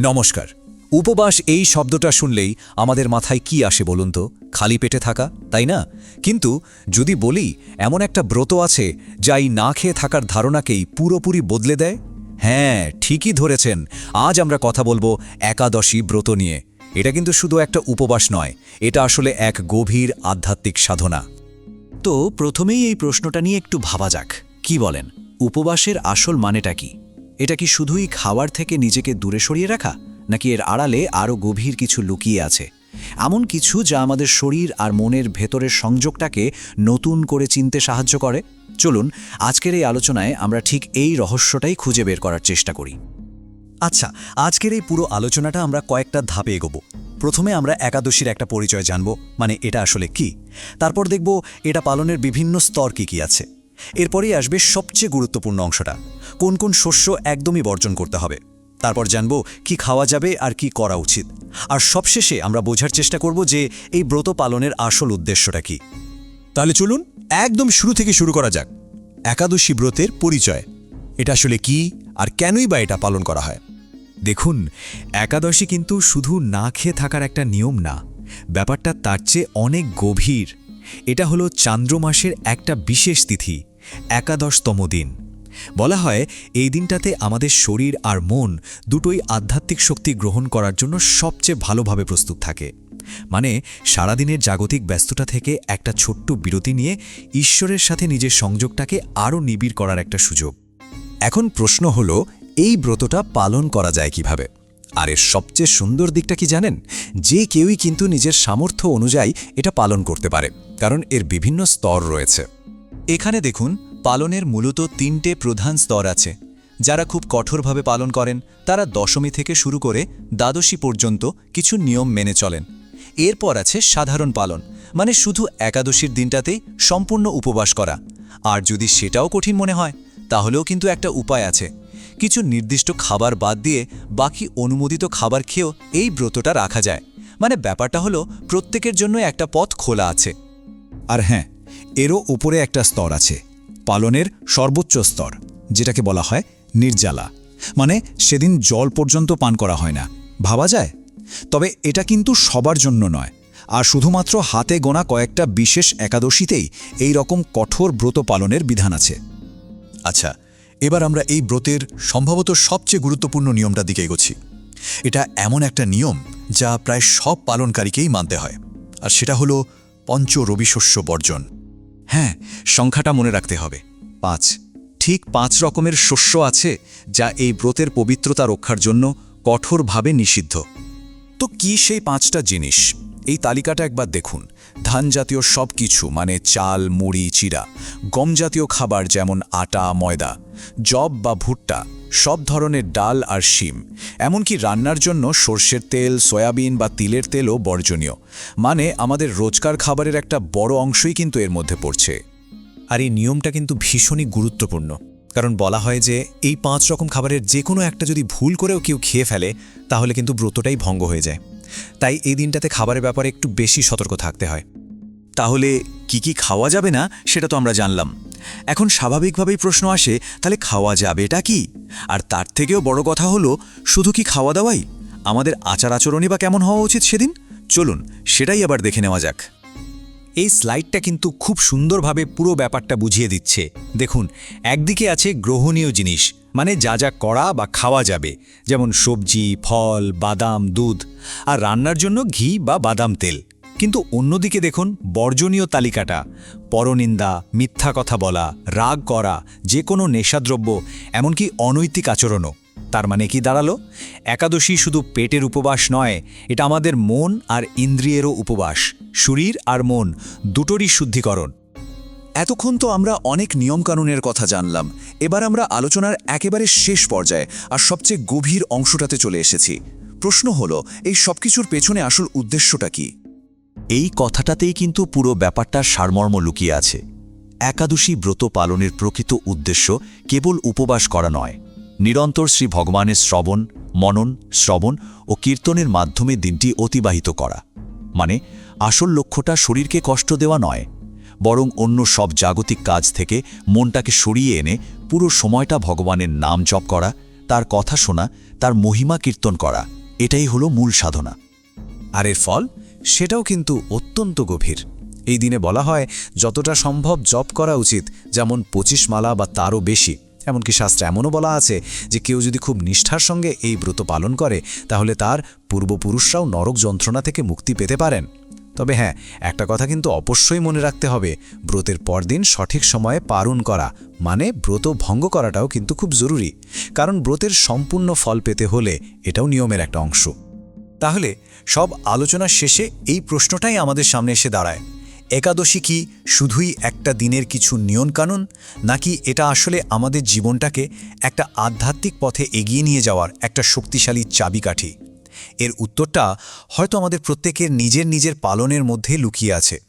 নমস্কার। উপবাস এই শব্দটা শুনলেই আমাদের মাথায় কি আসে বলুন তো? খালি পেটে থাকা, তাই না? কিন্তু যদি বলি, এমন একটা ব্রত আছে যা এই না খেয়ে থাকার ধারণাকেই পুরোপুরি বদলে দেয়? হ্যাঁ ঠিকই ধরেছেন। আজ আমরা কথা বলব একাদশী ব্রত নিয়ে। এটা কিন্তু শুধু একটা উপবাস নয়, এটা আসলে এক গভীর আধ্যাত্মিক সাধনা। তো প্রথমেই এই প্রশ্নটা নিয়ে একটু ভাবা যাক। কি বলেন? উপবাসের আসল মানেটা কি? এটা কি শুধুই খাওয়ার থেকে নিজেকে দূরে সরিয়ে রাখা, নাকি এর আড়ালে আরও গভীর কিছু লুকিয়ে আছে? এমন কিছু যা আমাদের শরীর আর মনের ভেতরের সংযোগটাকে নতুন করে চিনতে সাহায্য করে। চলুন, আজকের এই আলোচনায় আমরা ঠিক এই রহস্যটাই খুঁজে বের করার চেষ্টা করি। আচ্ছা আজকের এই পুরো আলোচনাটা আমরা কয়েকটা ধাপে এগোব। প্রথমে আমরা একাদশীর একটা পরিচয় জানব মানে এটা আসলে কি? তারপর দেখব এটা পালনের বিভিন্ন স্তর কি কি আছে। এরপরেই আসবে সবচেয়ে গুরুত্বপূর্ণ অংশটা। কোন কোন শস্য একদমই বর্জন করতে হবে। তারপর জানব কি খাওয়া যাবে আর কি করা উচিত। আর সবশেষে আমরা বোঝার চেষ্টা করব যে এই ব্রত পালনের আসল উদ্দেশ্যটা কি। তাহলে চলুন একদম শুরু থেকে শুরু করা যাক। একাদশী ব্রতের পরিচয়। এটা আসলে কি আর কেনই বা এটা পালন করা হয়। দেখুন, একাদশী কিন্তু শুধু না খেয়ে থাকার একটা নিয়ম না। ব্যাপারটা তার চেয়ে অনেক গভীর। এটা হলো চান্দ্র মাসের একটা বিশেষ তিথি। একাদশতম দিন। বলা হয়, এই দিনটাতে আমাদের শরীর আর মন দুটোই আধ্যাত্মিক শক্তি গ্রহণ করার জন্য সবচেয়ে ভালোভাবে প্রস্তুত থাকে। মানে সারাদিনের জাগতিক ব্যস্ততা থেকে একটা ছোট্ট বিরতি নিয়ে ঈশ্বরের সাথে নিজের সংযোগটাকে আরও নিবিড় করার একটা সুযোগ। এখন প্রশ্ন হলো, এই ব্রতটা পালন করা যায় কীভাবে? আর এর সবচেয়ে সুন্দর দিকটা কি জানেন? যে কেউই কিন্তু নিজের সামর্থ্য অনুযায়ী এটা পালন করতে পারে, কারণ এর বিভিন্ন স্তর রয়েছে। এখানে দেখুন, পালনের মূলত তিনটে প্রধান স্তর আছে। যারা খুব কঠোরভাবে পালন করেন, তারা দশমী থেকে শুরু করে দ্বাদশী পর্যন্ত কিছু নিয়ম মেনে চলেন। এরপর আছে সাধারণ পালন মানে শুধু একাদশীর দিনটাতেই সম্পূর্ণ উপবাস করা। আর যদি সেটাও কঠিন মনে হয়, তাহলেও কিন্তু একটা উপায় আছে। কিছু নির্দিষ্ট খাবার বাদ দিয়ে বাকি অনুমোদিত খাবার খেয়েও এই ব্রতটা রাখা যায়। মানে ব্যাপারটা হলো, প্রত্যেকের জন্য একটা পথ খোলা আছে। আর হ্যাঁ এরও উপরে একটা স্তর আছে, পালনের সর্বোচ্চ স্তর, যেটাকে বলা হয় নির্জালা। মানে সেদিন জল পর্যন্ত পান করা হয় না, ভাবা যায়? তবে এটা কিন্তু সবার জন্য নয়, আর শুধুমাত্র হাতে গোনা কয়েকটা বিশেষ একাদশীতেই এই রকম কঠোর ব্রত পালনের বিধান আছে। আচ্ছা এবার আমরা এই ব্রতের সম্ভবত সবচেয়ে গুরুত্বপূর্ণ নিয়মটা দিকে এগোচ্ছি। এটা এমন একটা নিয়ম যা প্রায় সব পালনকারীকেই মানতে হয়, আর সেটা হলো পঞ্চ রবিশস্য বর্জন। হ্যাঁ সংখ্যাটা মনে রাখতে হবে। পাঁচ। ঠিক পাঁচ রকমের শস্য আছে যা এই ব্রতের পবিত্রতা রক্ষার জন্য কঠোরভাবে নিষিদ্ধ। তো কি সেই পাঁচটা জিনিস? এই তালিকাটা একবার দেখুন। ধান জাতীয় সব কিছু মানে চাল, মুড়ি চিরা গম জাতীয় খাবার যেমন আটা, ময়দা জব বা ভুট্টা সব ধরনের ডাল আর শিম, এমনকি রান্নার জন্য সর্ষের তেল, সয়াবিন বা তিলের তেলও বর্জনীয়। মানে আমাদের রোজকার খাবারের একটা বড় অংশই কিন্তু এর মধ্যে পড়ছে। আর এই নিয়মটা কিন্তু ভীষণই গুরুত্বপূর্ণ। কারণ বলা হয় যে, এই পাঁচ রকম খাবারের যে কোনো একটা যদি ভুল করেও কেউ খেয়ে ফেলে, তাহলে কিন্তু ব্রতটাই ভঙ্গ হয়ে যায়। তাই এই দিনটাতে খাবারের ব্যাপারে একটু বেশি সতর্ক থাকতে হয়। তাহলে কি কি খাওয়া যাবে না সেটা তো আমরা জানলাম। এখন স্বাভাবিকভাবেই প্রশ্ন আসে, তাহলে খাওয়া যাবে এটা কি? আর তার থেকেও বড় কথা হলো, শুধু কি খাওয়া দাওয়াই? আমাদের আচার আচরণই বা কেমন হওয়া উচিত সেদিন? চলুন, সেটাই আবার দেখে নেওয়া যাক। এই স্লাইডটা কিন্তু খুব সুন্দরভাবে পুরো ব্যাপারটা বুঝিয়ে দিচ্ছে। দেখুন, একদিকে আছে গ্রহণীয় জিনিস মানে যা যা করা বা খাওয়া যাবে, যেমন সবজি, ফল, বাদাম, দুধ, আর রান্নার জন্য ঘি বা বাদাম তেল। কিন্তু অন্যদিকে দেখুন বর্জনীয় তালিকাটা। পরনিন্দা, মিথ্যা কথা বলা, রাগ করা, যে কোনো নেশাদ্রব্য, এমনকি অনৈতিক আচরণও। তার মানে কি দাঁড়াল? একাদশী শুধু পেটের উপবাস নয়, এটা আমাদের মন আর ইন্দ্রিয়েরও উপবাস, শরীর আর মন, দুটোরই শুদ্ধিকরণ। এতক্ষণ তো আমরা অনেক নিয়মকানুনের কথা জানলাম, এবার আমরা আলোচনার একেবারে শেষ পর্যায়ে আর সবচেয়ে গভীর অংশটাতে চলে এসেছি। প্রশ্ন হলো, এই সবকিছুর পেছনে আসল উদ্দেশ্যটা কি? এই কথাটাতেই কিন্তু পুরো ব্যাপারটার সারমর্ম লুকিয়ে আছে। একাদশী ব্রত পালনের প্রকৃত উদ্দেশ্য কেবল উপবাস করা নয়। নিরন্তর শ্রী ভগবানের শ্রবণ, মনন, শ্রবণ ও কীর্তনের মাধ্যমে দিনটি অতিবাহিত করা। মানে আসল লক্ষ্যটা শরীরকে কষ্ট দেওয়া নয়, বরং অন্য সব জাগতিক কাজ থেকে মনটাকে সরিয়ে এনে পুরো সময়টা ভগবানের নাম জপ করা, তার কথা শোনা, তার মহিমা কীর্তন করা, এটাই হলো মূল সাধনা। আর এর ফল? সেটাও কিন্তু অত্যন্ত গভীর। এই দিনে বলা হয়, যতটা সম্ভব জপ করা উচিত, যেমন পঁচিশ মালা বা তারও বেশি। এমনকি শাস্ত্রে এমনও বলা আছে যে, কেউ যদি খুব নিষ্ঠার সঙ্গে এই ব্রত পালন করে, তাহলে তার পূর্বপুরুষরাও নরক যন্ত্রণা থেকে মুক্তি পেতে পারেন। তবে হ্যাঁ একটা কথা কিন্তু অবশ্যই মনে রাখতে হবে, ব্রতের পরদিন সঠিক সময়ে পালন করা মানে ব্রত ভঙ্গ করাটাও কিন্তু খুব জরুরি। কারণ ব্রতের সম্পূর্ণ ফল পেতে হলে এটাও নিয়মের একটা অংশ। তাহলে সব আলোচনার শেষে এই প্রশ্নটাই আমাদের সামনে এসে দাঁড়ায়। একাদশী কি শুধুই একটা দিনের কিছু নিয়মকানুন, নাকি এটা আসলে আমাদের জীবনটাকে একটা আধ্যাত্মিক পথে এগিয়ে নিয়ে যাওয়ার একটা শক্তিশালী চাবিকাঠি? এর উত্তরটা হয়তো আমাদের প্রত্যেকের নিজের নিজের পালনের মধ্যে লুকিয়ে আছে।